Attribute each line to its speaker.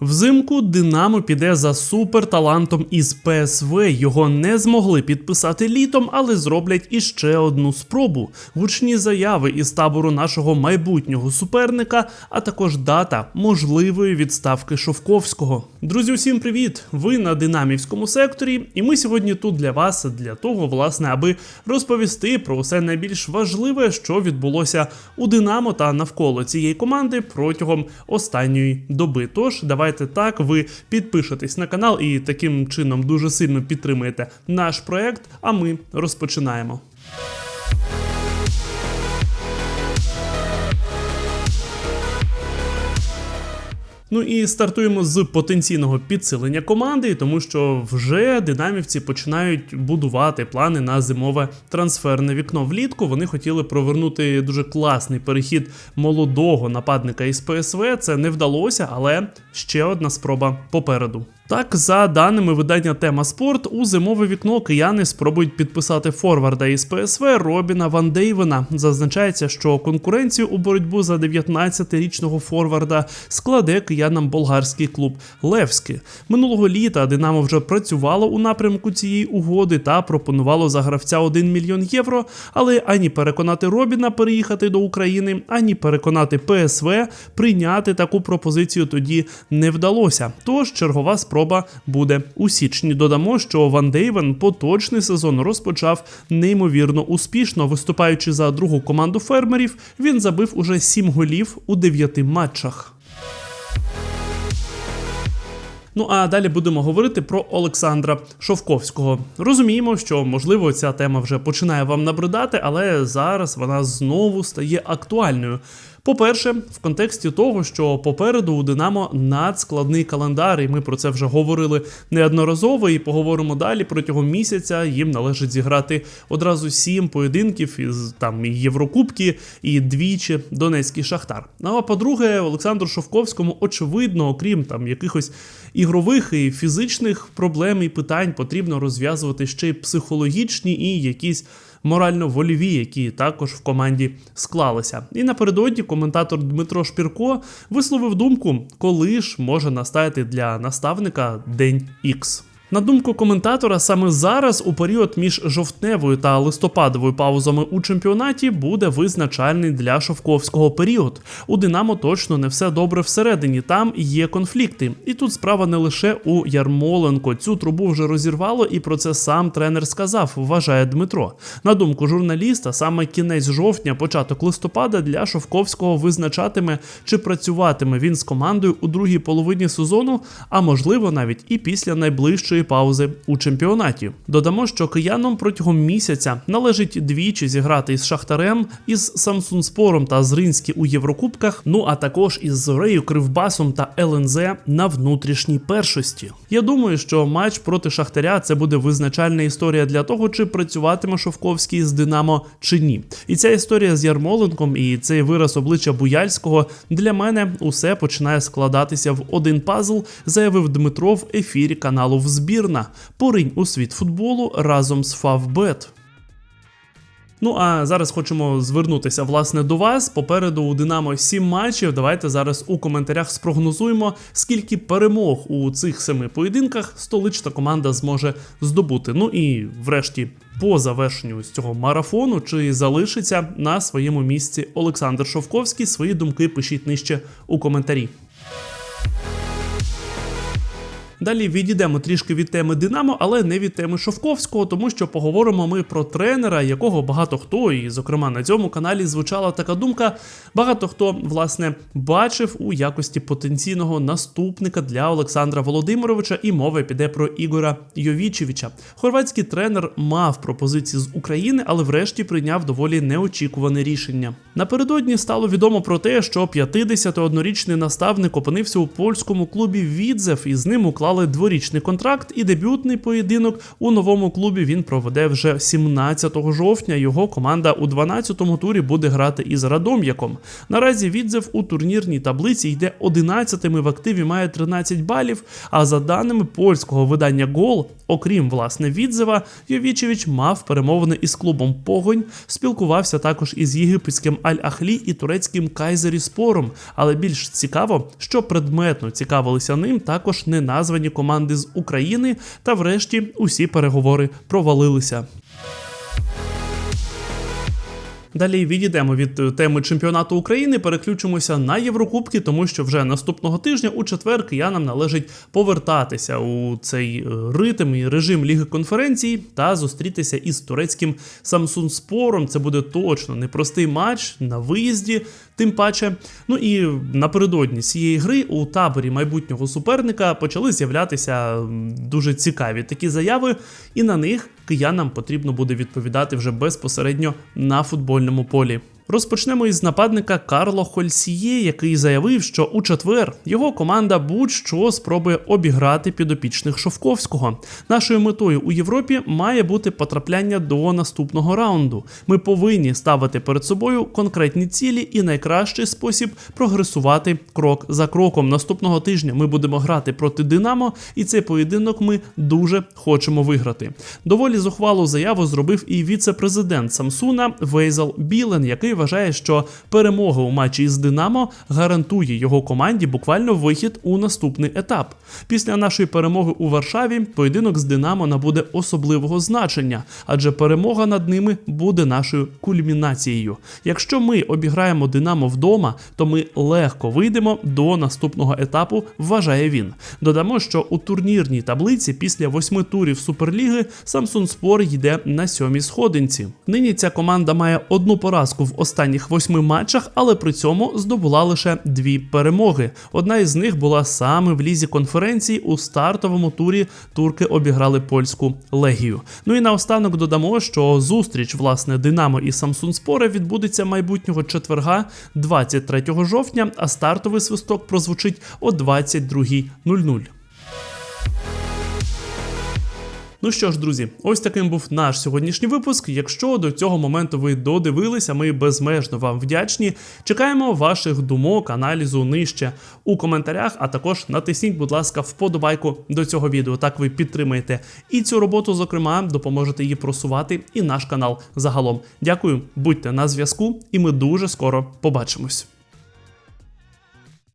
Speaker 1: Взимку Динамо піде за суперталантом із ПСВ. Його не змогли підписати літом, але зроблять іще одну спробу. Гучні заяви із табору нашого майбутнього суперника, а також дата можливої відставки Шовковського. Друзі, усім привіт! Ви на динамівському секторі, і ми сьогодні тут для вас для того, власне, аби розповісти про все найбільш важливе, що відбулося у Динамо та навколо цієї команди протягом останньої доби. Тож давайте так, ви підпишетесь на канал і таким чином дуже сильно підтримуєте наш проект. А ми розпочинаємо. Ну і стартуємо з потенційного підсилення команди, тому що вже динамівці починають будувати плани на зимове трансферне вікно. Влітку вони хотіли провернути дуже класний перехід молодого нападника із ПСВ. Це не вдалося, але ще одна спроба попереду. Так, за даними видання Тема Спорт, у зимове вікно кияни спробують підписати форварда із ПСВ Робіна Ван Дейвена. Зазначається, що конкуренцію у боротьбу за 19-річного форварда складе киянам болгарський клуб Левський. Минулого літа Динамо вже працювало у напрямку цієї угоди та пропонувало за гравця 1 мільйон євро. Але ані переконати Робіна переїхати до України, ані переконати ПСВ прийняти таку пропозицію тоді не вдалося. Тож чергова спроба буде у січні. Додамо, що Ван Дейвен поточний сезон розпочав неймовірно успішно. Виступаючи за другу команду фермерів, він забив уже 7 голів у 9 матчах. Ну а далі будемо говорити про Олександра Шовковського. Розуміємо, що можливо ця тема вже починає вам набридати, але зараз вона знову стає актуальною. По-перше, в контексті того, що попереду у Динамо надскладний календар, і ми про це вже говорили неодноразово, і поговоримо далі. Протягом місяця їм належить зіграти одразу сім поєдинків із там і Єврокубки, і двічі Донецький Шахтар. Ну а по-друге, Олександру Шовковському, очевидно, окрім там якихось ігрових і фізичних проблем і питань, потрібно розв'язувати ще й психологічні і якісь морально-вольові, які також в команді склалися. І напередодні коментатор Дмитро Шпірко висловив думку, коли ж може настати для наставника день Ікс. На думку коментатора, саме зараз, у період між жовтневою та листопадовою паузами у чемпіонаті, буде визначальний для Шовковського період. У Динамо точно не все добре всередині. Там є конфлікти. І тут справа не лише у Ярмоленко. Цю трубу вже розірвало, і про це сам тренер сказав. Вважає Дмитро. На думку журналіста, саме кінець жовтня, початок листопада для Шовковського визначатиме, чи працюватиме він з командою у другій половині сезону, а можливо навіть і після найближчої паузи у чемпіонаті. Додамо, що киянам протягом місяця належить двічі зіграти із Шахтарем, із Самсунспором та Зринські у Єврокубках. Ну а також із Зорею, Кривбасом та ЛНЗ на внутрішній першості. Я думаю, що матч проти Шахтаря це буде визначальна історія для того, чи працюватиме Шовковський з Динамо чи ні. І ця історія з Ярмоленком і цей вираз обличчя Буяльського для мене усе починає складатися в один пазл, заявив Дмитро в ефірі каналу Взбір збірна. Поринь у світ футболу разом з Фавбет. Ну а зараз хочемо звернутися власне до вас. Попереду у Динамо 7 матчів. Давайте зараз у коментарях спрогнозуємо, скільки перемог у цих семи поєдинках столична команда зможе здобути. Ну і врешті. По завершенню з цього марафону чи залишиться на своєму місці Олександр Шовковський. Свої думки пишіть нижче у коментарі. Далі відійдемо трішки від теми Динамо, але не від теми Шовковського, тому що поговоримо ми про тренера, якого багато хто, і зокрема на цьому каналі звучала така думка. Багато хто власне бачив у якості потенційного наступника для Олександра Володимировича, і мова піде про Ігора Йовічевича. Хорватський тренер мав пропозиції з України, але врешті прийняв доволі неочікуване рішення. Напередодні стало відомо про те, що 51-річний наставник опинився у польському клубі Відзев, і з ним уклав підписали дворічний контракт, і дебютний поєдинок у новому клубі він проведе вже 17 жовтня. Його команда у 12-му турі буде грати із Радом'яком. Наразі відзив у турнірній таблиці йде 11-ми в активі, має 13 балів. А за даними польського видання Гол, окрім власне відзива, Йовічевич мав перемовини із клубом Погонь, спілкувався також із єгипетським Аль-Ахлі і турецьким Кайзері Спором. Але більш цікаво, що предметно цікавилися ним також неназвані команди з України, та врешті усі переговори провалилися. Далі відійдемо від е, теми чемпіонату України, переключимося на Єврокубки, тому що вже наступного тижня у четвер киянам належить повертатися у цей е, ритм і режим Ліги конференцій та зустрітися із турецьким Самсун Спором. Це буде точно непростий матч на виїзді. Тим паче, ну і напередодні цієї гри у таборі майбутнього суперника почали з'являтися дуже цікаві такі заяви, і на них киянам потрібно буде відповідати вже безпосередньо на футбольному полі. Розпочнемо із нападника Карло Хольсіє, який заявив, що у четвер його команда будь-що спробує обіграти підопічних Шовковського. Нашою метою у Європі має бути потрапляння до наступного раунду. Ми повинні ставити перед собою конкретні цілі і найкращий спосіб прогресувати крок за кроком. Наступного тижня ми будемо грати проти Динамо, і цей поєдинок ми дуже хочемо виграти. Доволі зухвалу заяву зробив і віце-президент Самсуна Вейзел Білен, який вважає, що перемога у матчі із Динамо гарантує його команді буквально вихід у наступний етап. Після нашої перемоги у Варшаві поєдинок з Динамо набуде особливого значення, адже перемога над ними буде нашою кульмінацією. Якщо ми обіграємо Динамо вдома, то ми легко вийдемо до наступного етапу, вважає він. Додамо, що у турнірній таблиці після восьми турів Суперліги Самсун Спор йде на сьомій сходинці. Нині ця команда має одну поразку в останніх восьми матчах, але при цьому здобула лише дві перемоги. Одна із них була саме в лізі конференції. У стартовому турі турки обіграли польську легію. Ну і наостанок додамо, що зустріч власне Динамо і Самсун Спора відбудеться майбутнього четверга, 23 жовтня, а стартовий свисток прозвучить о 22.00. Ну що ж, друзі, ось таким був наш сьогоднішній випуск. Якщо до цього моменту ви додивилися, ми безмежно вам вдячні. Чекаємо ваших думок, аналізу нижче у коментарях, а також натисніть, будь ласка, вподобайку до цього відео. Так ви підтримаєте і цю роботу, зокрема, допоможете її просувати, і наш канал загалом. Дякую, будьте на зв'язку, і ми дуже скоро побачимось.